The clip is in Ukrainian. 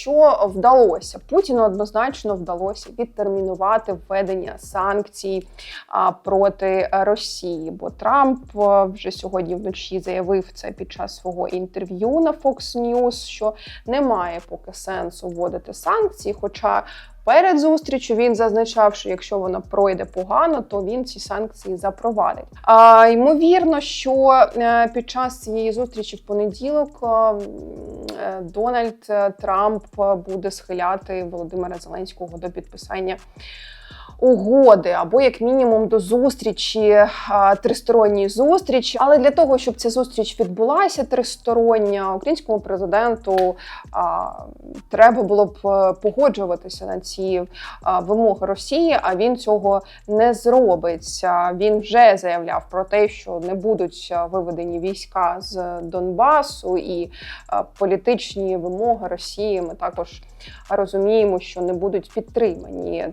що вдалося? Путіну однозначно вдалося відтермінувати введення санкцій проти Росії. Бо Трамп вже сьогодні вночі заявив це під час свого інтерв'ю на Fox News, що немає поки сенсу вводити санкції. Хоча перед зустрічю він зазначав, що якщо вона пройде погано, то він ці санкції запровадить. А ймовірно, що е, під час цієї зустрічі в понеділок е, м, е, Дональд е, Трамп е, буде схиляти Володимира Зеленського до підписання. Угоди або як мінімум до зустрічі а, тристоронньої зустрічі. Але для того, щоб ця зустріч відбулася тристороння, українському президенту а, треба було б е, погоджуватися на ці а, вимоги Росії, а він цього не зробить. Він вже заявляв про те, що не будуть виведені війська з Донбасу, і а, політичні вимоги Росії ми також розуміємо, що не будуть підтримані